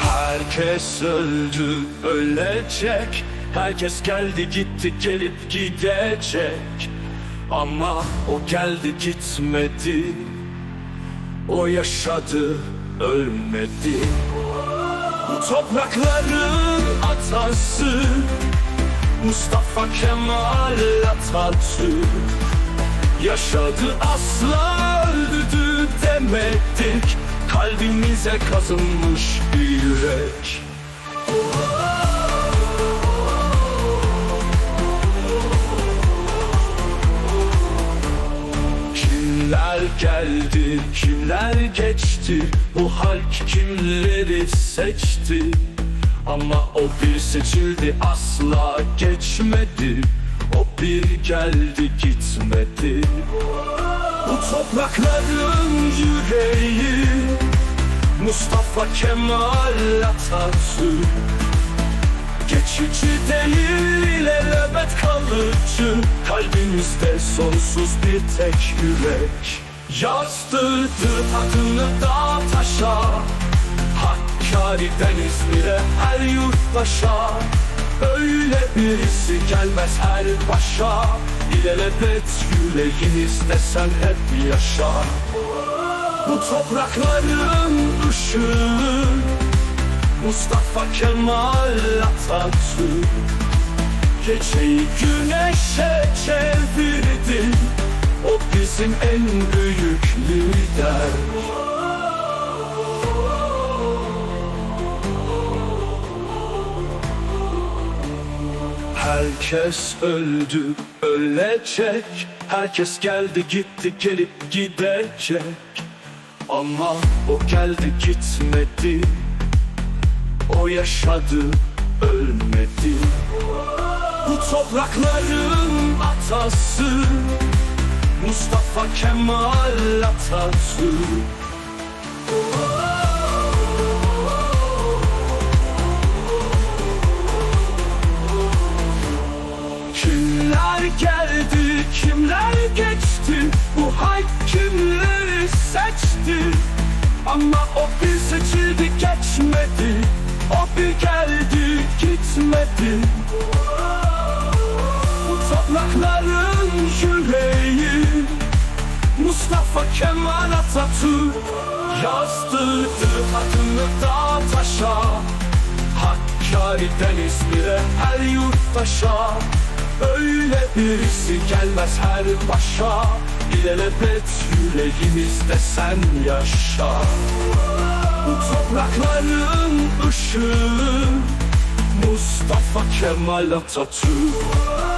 Herkes öldü, ölecek. Herkes geldi gitti, gelip gidecek. Ama o geldi gitmedi. O yaşadı, ölmedi. Bu toprakların atası Mustafa Kemal Atatürk. Yaşadı asla öldü demedik Kalbimize kazınmış bir yürek Kimler geldi, kimler geçti? Bu halk kimleri seçti Ama o bir seçildi asla geçmedi. O bir geldi gitmedi. Bu toprakların yüreği Mustafa Kemal Atatürk. Geçici değil ilelebet kalıcı. Kalbimizde sonsuz bir tek yürek. Yazdırdı adını dağ taşa Hakkari'den İzmir'e her yurttaşa. Öyle birisi gelmez her başa. İlelebet yüreğinizde sen hep yaşa. Bu toprakların ışığı Mustafa Kemal Atatürk. Geceyi güneşe çevirdi. O bizim en büyük lider Herkes öldü, ölecek. Herkes geldi gitti, gelip gidecek. Ama o geldi gitmedi. O yaşadı, ölmedi. Bu toprakların atası Mustafa Kemal Atatürk Ama o bir seçildi geçmedi. O bir geldi gitmedi. Bu toprakların yüreği Mustafa Kemal Atatürk Yazdırdı adını dağ taşa Hakkari'den İzmir'e her yurttaşa. Öyle birisi gelmez her başa İlelebet yüreğimizde sen yaşa. Bu toprakların ışığı Mustafa Kemal Atatürk